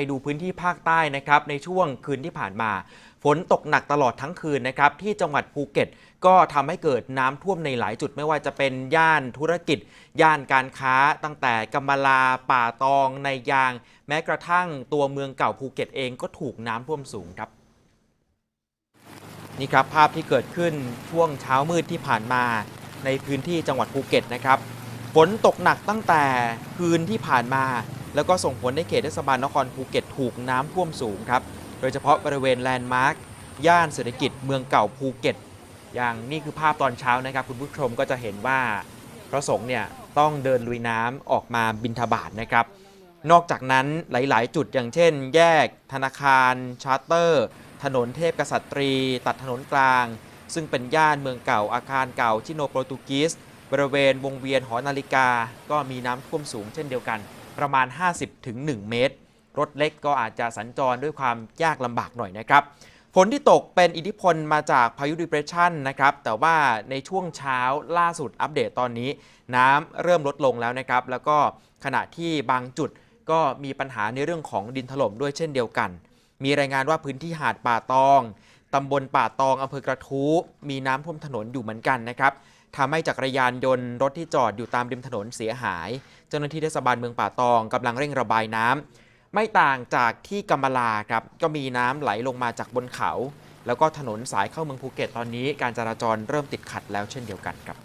ไปดูพื้นที่ภาคใต้นะครับในช่วงคืนที่ผ่านมา ฝนตกหนักตลอดทั้งคืนนะครับที่จังหวัดภูเก็ต ก็ทำให้เกิดน้ำท่วมในหลายจุดไม่ว่าจะเป็นย่านธุรกิจ ย่านการค้าตั้งแต่กำมะลาป่าตองในยาง แม้กระทั่งตัวเมืองเก่าภูเก็ตเองก็ถูกน้ำท่วมสูงครับนี่ครับภาพที่เกิดขึ้นช่วงเช้ามืดที่ผ่านมาในพื้นที่จังหวัดภูเก็ตนะครับฝนตกหนักตั้งแต่คืนที่ผ่านมา แล้วก็ส่งผลในเขตเทศบาลนครภูเก็ตถูกน้ำท่วมสูงครับ โดยเฉพาะบริเวณแลนด์มาร์คย่านเศรษฐกิจเมืองเก่าภูเก็ต อย่างนี่คือภาพตอนเช้านะครับ คุณผู้ชมก็จะเห็นว่าพระสงฆ์เนี่ยต้องเดินลุยน้ำออกมาบินทบาทนะครับ นอกจากนั้นหลาย ๆ จุดอย่างเช่น แยก ธนาคาร ชาร์เตอร์ ถนนเทพกษัตรี ตัดถนนกลาง ซึ่งเป็นย่านเมืองเก่าอาคารเก่าชิโนโปรตุกีสบริเวณวงเวียนหอนาฬิกา ก็มีน้ำท่วมสูงเช่นเดียวกัน ประมาณ 50-1 เมตร รถเล็กก็อาจจะสัญจรด้วยความยากลำบากหน่อยนะครับ ฝนที่ตกเป็นอิทธิพลมาจากพายุ depression นะครับ แต่ว่าในช่วงเช้าล่าสุดอัปเดตตอนนี้ น้ำเริ่มลดลงแล้วนะครับ แล้วก็ขณะที่บางจุดก็มีปัญหาในเรื่องของดินถล่มด้วยเช่นเดียวกัน มีรายงานว่าพื้นที่หาดป่าตองตำบลป่าตองอำเภอกระทู้มีน้ำท่วมถนนอยู่เหมือนกันนะครับ ทำให้จักรยานยนต์รถที่จอดอยู่ตามริมถนนเสียหาย เจ้าหน้าที่เทศบาลเมืองป่าตองกำลังเร่งระบายน้ำไม่ต่างจากที่กำมลาครับก็มีน้ำไหลลงมาจากบนเขา แล้วก็ถนนสายเข้าเมืองภูเก็ตตอนนี้ การจราจรเริ่มติดขัดแล้วเช่นเดียวกันครับ